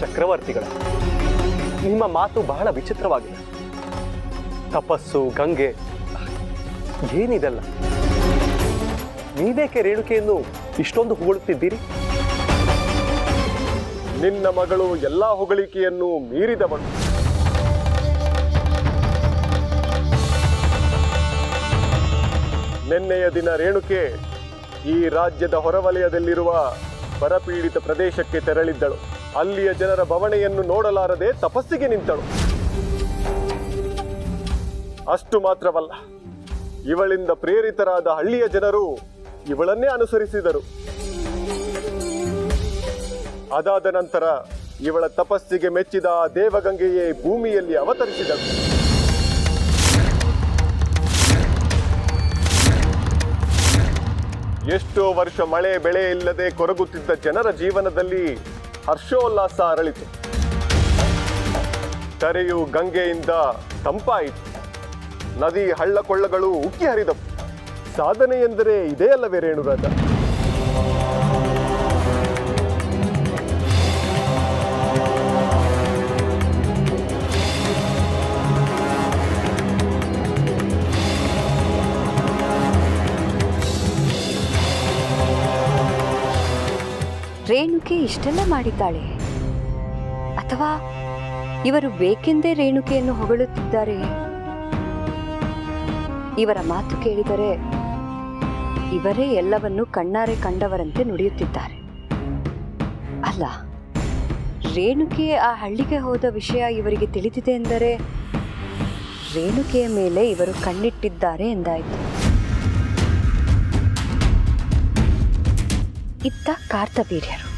ಚಕ್ರವರ್ತಿಗಳೇ, ನಿಮ್ಮ ಮಾತು ಬಹಳ ವಿಚಿತ್ರವಾಗಿದೆ. ತಪಸ್ಸು, ಗಂಗೆ, ಏನಿದೆಲ್ಲ? ನೀವೇಕೆ ರೇಣುಕೆಯನ್ನು ಇಷ್ಟೊಂದು ಹೊಗಳುತ್ತಿದ್ದೀರಿ? ನಿನ್ನ ಮಗಳು ಎಲ್ಲ ಹೊಗಳಿಕೆಯನ್ನು ಮೀರಿದವಳು. ನಿನ್ನೆಯ ದಿನ ರೇಣುಕೆ ಈ ರಾಜ್ಯದ ಹೊರವಲಯದಲ್ಲಿರುವ ಬರಪೀಡಿತ ಪ್ರದೇಶಕ್ಕೆ ತೆರಳಿದ್ದಳು. ಅಲ್ಲಿಯ ಜನರ ಬವಣೆಯನ್ನು ನೋಡಲಾರದೆ ತಪಸ್ಸಿಗೆ ನಿಂತಳು. ಅಷ್ಟು ಮಾತ್ರವಲ್ಲ, ಇವಳಿಂದ ಪ್ರೇರಿತರಾದ ಹಳ್ಳಿಯ ಜನರು ಇವಳನ್ನೇ ಅನುಸರಿಸಿದರು. ಅದಾದ ನಂತರ ಇವಳ ತಪಸ್ಸಿಗೆ ಮೆಚ್ಚಿದ ದೇವಗಂಗೆಯೇ ಭೂಮಿಯಲ್ಲಿ ಅವತರಿಸಿದಳು. ಎಷ್ಟೋ ವರ್ಷ ಮಳೆ ಬೆಳೆ ಇಲ್ಲದೆ ಕೊರಗುತ್ತಿದ್ದ ಜನರ ಜೀವನದಲ್ಲಿ ಹರ್ಷೋಲ್ಲಾಸ ಅರಳಿತು. ಕರೆಯು ಗಂಗೆಯಿಂದ ತಂಪಾಯಿತು. ನದಿ ಹಳ್ಳ ಕೊಳ್ಳಗಳು ಉಕ್ಕಿ ಹರಿದವು. ಸಾಧನೆ ಎಂದರೆ ಇದೇ ಅಲ್ಲವೇ ರೇಣುರಾಜ ರೇಣುಕೆ ಇಷ್ಟೆಲ್ಲ ಮಾಡಿದ್ದಾಳೆ? ಅಥವಾ ಇವರು ಬೇಕೆಂದೇ ರೇಣುಕೆಯನ್ನು ಹೊಗಳುತ್ತಿದ್ದಾರೆ? ಇವರ ಮಾತು ಕೇಳಿದರೆ ಇವರೇ ಎಲ್ಲವನ್ನು ಕಣ್ಣಾರೆ ಕಂಡವರಂತೆ ನುಡಿಯುತ್ತಿದ್ದಾರೆ. ಅಲ್ಲ, ರೇಣುಕೆ ಆ ಹಳ್ಳಿಗೆ ಹೋದ ವಿಷಯ ಇವರಿಗೆ ತಿಳಿದಿದೆ ಎಂದರೆ ರೇಣುಕೆಯ ಮೇಲೆ ಇವರು ಕಣ್ಣಿಟ್ಟಿದ್ದಾರೆ ಎಂದಾಯಿತು. ಇತ್ತ ಕಾರ್ತವೀರ್ಯರು.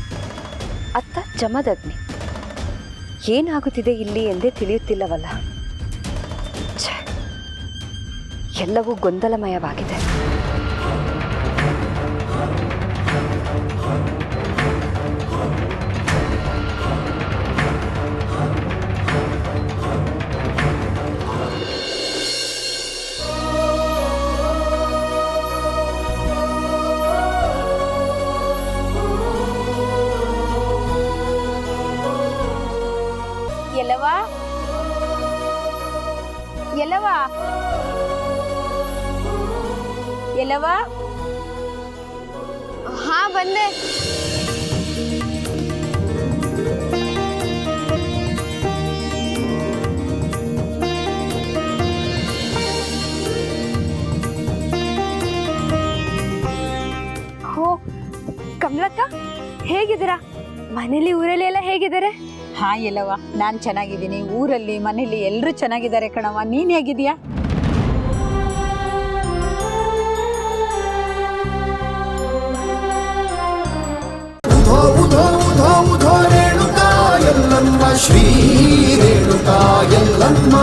ಅತ್ತ ಜಮದಗ್ನಿ ಏನಾಗುತ್ತಿದೆ ಇಲ್ಲಿ ಎಂದೇ ತಿಳಿಯುತ್ತಿಲ್ಲವಲ್ಲ. ಎಲ್ಲವೂ ಗೊಂದಲಮಯವಾಗಿದೆ. ಎಲ್ಲವಾ? ಎಲ್ಲವಾ? ಹಾ ಬಂದೆ. ಹೋ ಕಮಲಕ್ಕ ಹೇಗಿದ್ದೀರಾ? ಮನೇಲಿ ಊರಲ್ಲಿ ಎಲ್ಲ ಹೇಗಿದ್ದಾರೆ? ಹಾ ಎಲ್ಲವ ನಾನು ಚೆನ್ನಾಗಿದ್ದೀನಿ. ಊರಲ್ಲಿ ಮನೇಲಿ ಎಲ್ಲರೂ ಚೆನ್ನಾಗಿದ್ದಾರೆ ಕಣವ ನೀನ್ ಹೇಗಿದ್ಯಾ ಉಧೋ ಉಧೋ ಉಧೋ ಉಧೋ ಎಲ್ಲಮ್ಮ ಶ್ರೀ ರೇಣುಕಾ ಎಲ್ಲಮ್ಮ